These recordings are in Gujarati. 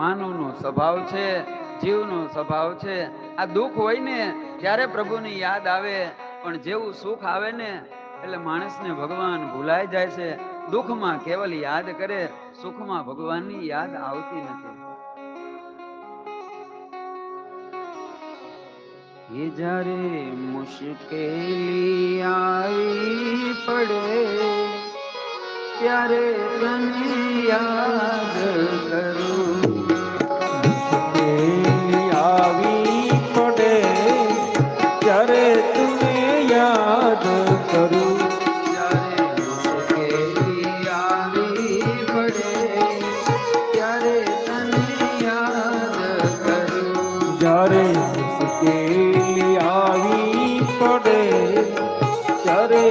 માનવનો સ્વભાવ છે, જીવનો સ્વભાવ છે. આ દુઃખ હોય ને, ત્યારે પ્રભુની યાદ આવે. પણ જેવું સુખ આવે ને, એટલે માણસને ભગવાન ભૂલાઈ જાય છે. દુઃખમાં કેવલ યાદ કરે, સુખમાં ભગવાનની યાદ આવતી નથી. એ જ્યારે મુશ્કેલી આવી પડે ત્યારે તને યાદ કરું આવી પડે ત્યારે તુને યાદ કરું જ્યારે મુશ્કેલી આવી પડે ત્યારે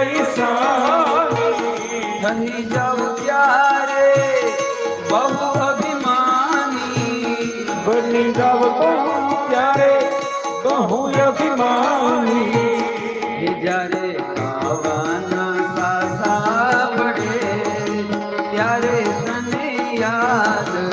થઈ જાઉં ત્યારે બહુ અભિમાની. બની તો ત્યારે બહુ અભિમાની. જ્યારે ખાવાના સાસા પડે ત્યારે તને યાદ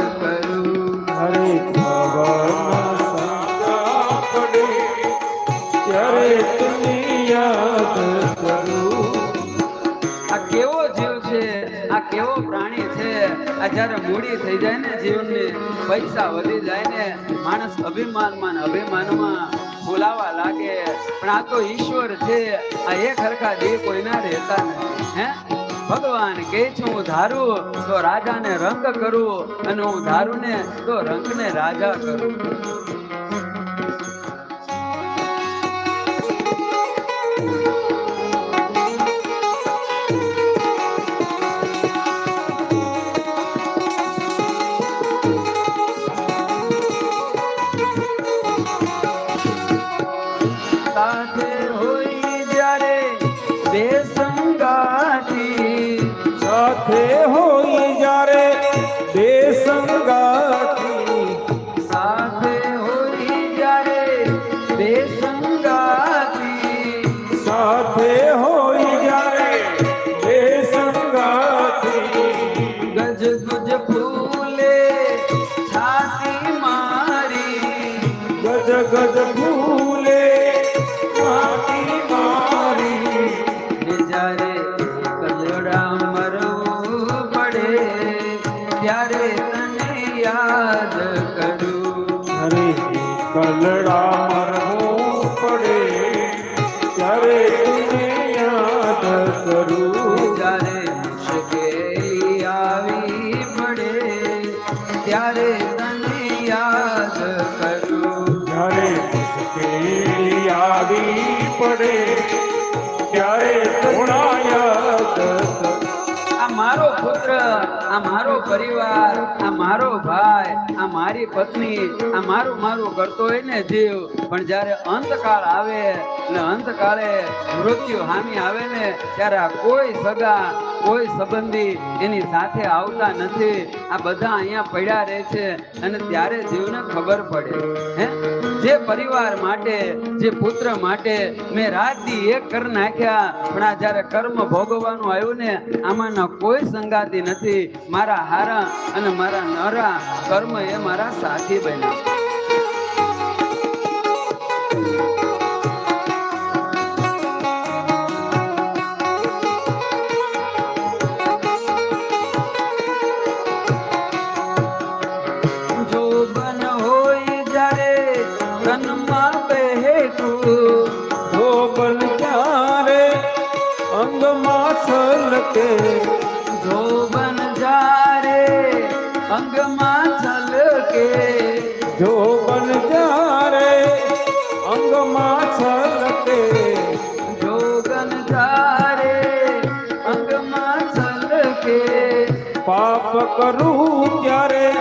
આ જ્યારે મૂડી થઈ જાય ને જીવનની, પૈસા વધી જાય ને માણસ અભિમાનમાં ને અભિમાનમાં બોલાવા લાગે. પણ આ તો ઈશ્વર છે, આ એક હરખા દેહ કોઈના રહેતા નહીં હે? ભગવાન કે છું, હું ધારું તો રાજાને રંગ કરું અને હું ધારું ને તો રંગને રાજા કરું. સાથે હોય જ્યારે બે સંગાતી સાથે હોય જ્યારે બે સંગાતી સાથે હોય જ્યારે બે સંગાતી ગજ ગુજ ફૂલે છાતી મારી ગજ ગજ પુત્ર, આ મારો પરિવાર, આ મારો ભાઈ, આ મારી પત્ની, આ મારું મારું કરતો હોય ને જીવ. પણ જ્યારે અંતકાળ આવે ને અંતકાળે મૃત્યુ હામી આવે ને, ત્યારે આ કોઈ સગા, કોઈ સંબંધી એની સાથે આવતા નથી. આ બધા અહીંયા પડ્યા રહે છે અને ત્યારે જીવને ખબર પડે. હે? જે પરિવાર માટે, જે પુત્ર માટે મેં રાત દી એક કરી નાખ્યા. પણ આ જ્યારે કર્મ ભોગવવાનું આવ્યું ને, આમાંના કોઈ સંગાતી નથી. મારા હારા અને મારા નરા કર્મ એ મારા સાથી બન્યા. के जो बन जा रे अंग माचल के। जो बन जा रे अंग माचल के। जोगन बन जा रे अंग माचल के। पाप करू प्यारे,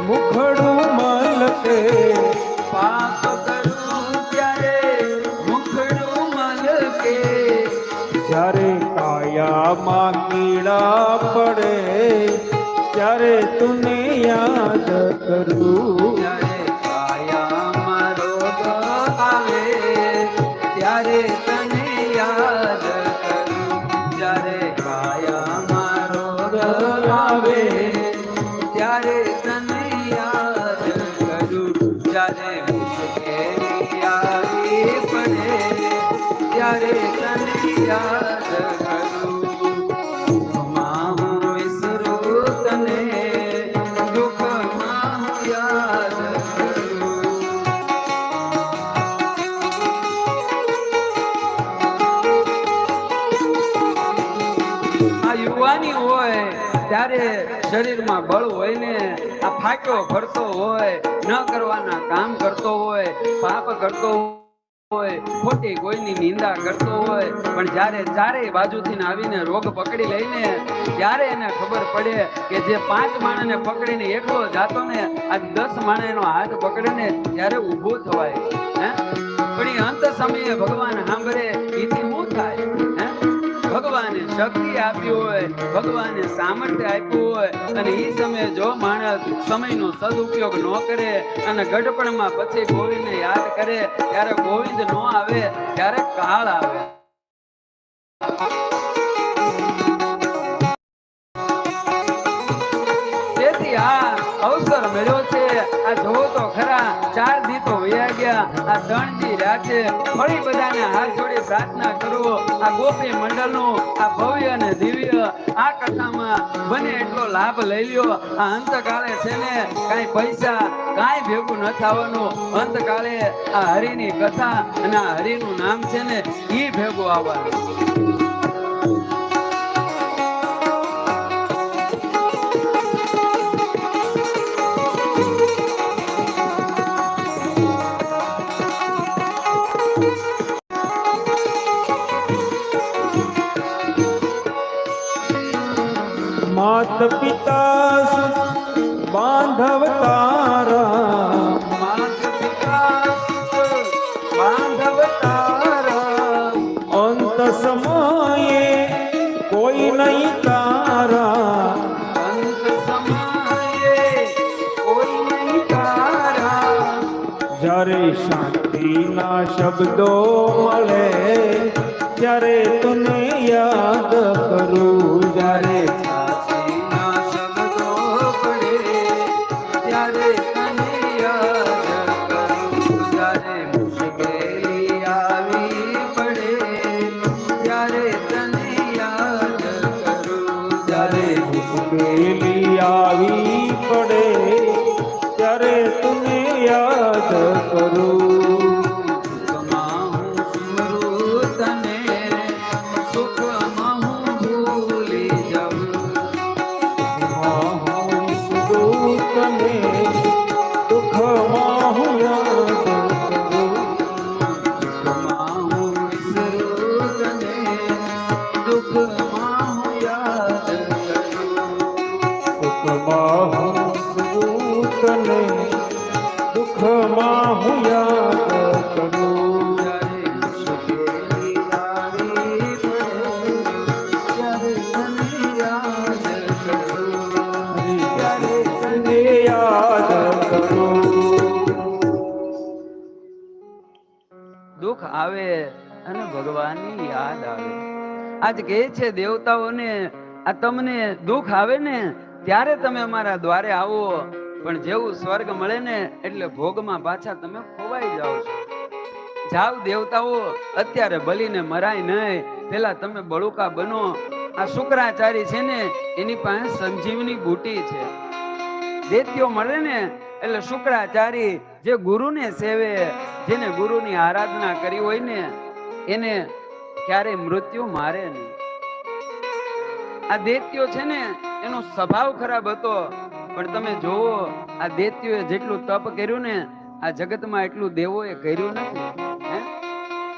मुखड़ू मल के। पाप करू प्यारे, मुखड़ू मल के। जारे કાયામાં કીડા પડે, ત્યારે તુને યાદ કરું. ત્યારે તને યાદ કરું. જ્યારે કાયામાં રોગ આવે, ત્યારે તને યાદ કરું. જ્યારે મુશ્કેલી આવી પડે, ત્યારે તને યાદ કરું. ત્યારે શરીરમાં બળ હોય ને, આ ફાટ્યો ભરતો હોય, ન કરવાના કામ કરતો હોય, પાપ કરતો હોય, ખોટી કોઈની નિંદા કરતો હોય, પણ જ્યારે ચારેય બાજુથી આવીને રોગ પકડી લઈને, ત્યારે એને ખબર પડે કે જે પાંચ માણસને પકડીને એકલો જાતો ને, આ દસ માણેનો હાથ પકડે ને ત્યારે ઊભો થવાય. હે? પણ એ અંત સમયે ભગવાન સાંભળે, એથી શું થાય? ભગવાને શક્તિ આપી હોય, ભગવાને સામર્થ્ય આપ્યું હોય, અને એ સમયે જો માણસ સમયનો સદુપયોગ ન કરે અને ગઢપણમાં પછી ગોવિંદને યાદ કરે, ત્યારે ગોવિંદ ન આવે, ત્યારે કાળ આવે. તેથી આ અવસર મળ્યો છે. આ જોવો તો ખરા, ચાર દી તો વયા ગયા, આ ત્રણ દી રહ્યા ફરી બધાને હાથ જોડી પ્રાર્થના કરો. આ ગોપી મંડળનું આ ભવ્ય અને દિવ્ય આ કથામાં બને એટલો લાભ લઈ લ્યો. આ અંતકાળે છે ને કાંઈ પૈસા, કાંઈ ભેગું ન થવાનું. અંતકાળે આ હરિની કથા અને આ હરિનું નામ છે ને એ ભેગું આવવાનું. શાંતિના શબ્દો મળે જ્યારે તને યાદ કરું જ્યારે આવી ભગવાનની યાદ આવે. આજ કહે છે દેવતાઓને, આ તમને દુઃખ આવે ને, ત્યારે તમે અમારા દ્વારે આવો. પણ જેવું સ્વર્ગ મળે ને, એટલે ભોગમાં પાછા તમે ખોવાઈ જાઓ છો. જાવ દેવતાઓ, અત્યારે બલીને મરાય નહીં. પેલા તમે બળુકા બનો. આ શુક્રાચારી છે ને, એની પાસે સંજીવની બુટી છે. દેત્યો મળે ને, એટલે શુક્રાચારી જે ગુરુને સેવે, જેને ગુરુની આરાધના કરી હોય ને એને ક્યારેય મૃત્યુ મારે નહીં. આ દૈત્યો છે ને, એનો સ્વભાવ ખરાબ હતો. પણ તમે જોવો આ દૈત્યોએ જેટલું તપ કર્યું ને, આ જગતમાં એટલું દેવોએ કર્યું નથી.